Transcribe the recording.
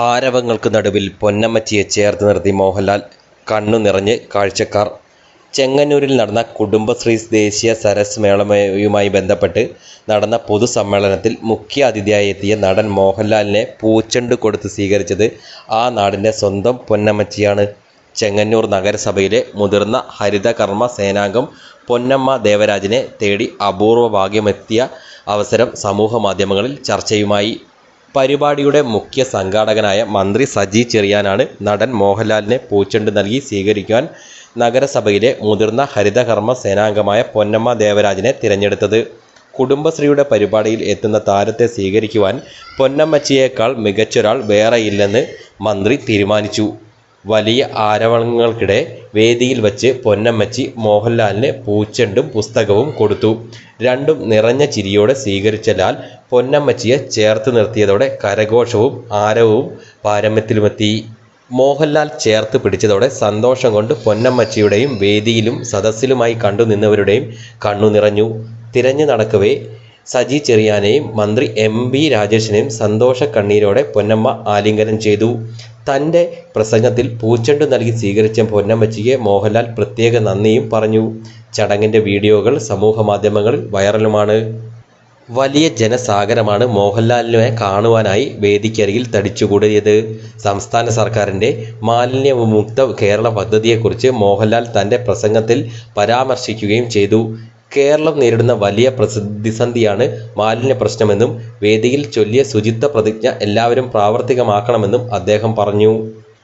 ആരവങ്ങൾക്ക് നടുവിൽ പൊന്നമ്മച്ചിയെ ചേർത്ത് നിർത്തി മോഹൻലാൽ. കണ്ണു നിറഞ്ഞ് കാഴ്ചക്കാർ. ചെങ്ങന്നൂരിൽ നടന്ന കുടുംബശ്രീ ദേശീയ സരസ് മേളയുമായി ബന്ധപ്പെട്ട് നടന്ന പൊതുസമ്മേളനത്തിൽ മുഖ്യ അതിഥിയായി എത്തിയ നടൻ മോഹൻലാലിനെ പൂച്ചെണ്ട് കൊടുത്ത് സ്വീകരിച്ചത് ആ നാടിന്റെ സ്വന്തം പൊന്നമ്മച്ചിയാണ്. ചെങ്ങന്നൂർ നഗരസഭയിലെ മുതിർന്ന ഹരിതകർമ്മ സേനാംഗം പൊന്നമ്മ ദേവരാജിനെ തേടി അപൂർവ ഭാഗ്യമെത്തിയ അവസരം സമൂഹ മാധ്യമങ്ങളിൽ ചർച്ചയുമായി. പരിപാടിയുടെ മുഖ്യ സംഘാടകനായ മന്ത്രി സജി ചെറിയാനാണ് നടൻ മോഹൻലാലിനെ പൂച്ചെണ്ട് നൽകി സ്വീകരിക്കാൻ നഗരസഭയിലെ മുതിർന്ന ഹരിതകർമ്മ സേനാംഗമായ പൊന്നമ്മ ദേവരാജിനെ തിരഞ്ഞെടുത്തത്. കുടുംബശ്രീയുടെ പരിപാടിയിൽ എത്തുന്ന താരത്തെ സ്വീകരിക്കുവാൻ പൊന്നമ്മച്ചിയേക്കാൾ മികച്ചൊരാൾ വേറെയില്ലെന്ന് മന്ത്രി തീരുമാനിച്ചു. വലിയ ആരവങ്ങൾക്കിടെ വേദിയിൽ വച്ച് പൊന്നമ്മച്ചി മോഹൻലാലിന് പൂച്ചെണ്ടും പുസ്തകവും കൊടുത്തു. രണ്ടും നിറഞ്ഞ ചിരിയോടെ സ്വീകരിച്ച ലാൽ പൊന്നമ്മച്ചിയെ ചേർത്ത് നിർത്തിയതോടെ കരഘോഷവും ആരവവും പാരമ്യത്തിലുമെത്തി. മോഹൻലാൽ ചേർത്ത് പിടിച്ചതോടെ സന്തോഷം കൊണ്ട് പൊന്നമ്മച്ചിയുടെയും വേദിയിലും സദസ്സിലുമായി കണ്ടു നിന്നവരുടെയും കണ്ണു നിറഞ്ഞു. തിരഞ്ഞു നടക്കവേ സജി ചെറിയാനെയും മന്ത്രി എം ബി രാജേഷിനെയും സന്തോഷ കണ്ണീരോടെ പൊന്നമ്മ ആലിംഗനം ചെയ്തു. തന്റെ പ്രസംഗത്തിൽ പൂച്ചെണ്ട് നൽകി സ്വീകരിച്ച പൊന്നമ്മച്ചിക്ക് മോഹൻലാൽ പ്രത്യേക നന്ദിയും പറഞ്ഞു. ചടങ്ങിന്റെ വീഡിയോകൾ സമൂഹ മാധ്യമങ്ങളിൽ വൈറലുമാണ്. വലിയ ജനസാഗരമാണ് മോഹൻലാലിനെ കാണുവാനായി വേദിക്കരികിൽ തടിച്ചുകൂടിയത്. സംസ്ഥാന സർക്കാരിന്റെ മാലിന്യമുക്ത കേരള പദ്ധതിയെക്കുറിച്ച് മോഹൻലാൽ തന്റെ പ്രസംഗത്തിൽ പരാമർശിക്കുകയും ചെയ്തു. കേരളം നേരിടുന്ന വലിയ പ്രതിസന്ധിയാണ് മാലിന്യ പ്രശ്നമെന്നും വേദിയിൽ ചൊല്ലിയ ശുചിത്വ പ്രതിജ്ഞ എല്ലാവരും പ്രാവർത്തികമാക്കണമെന്നും അദ്ദേഹം പറഞ്ഞു.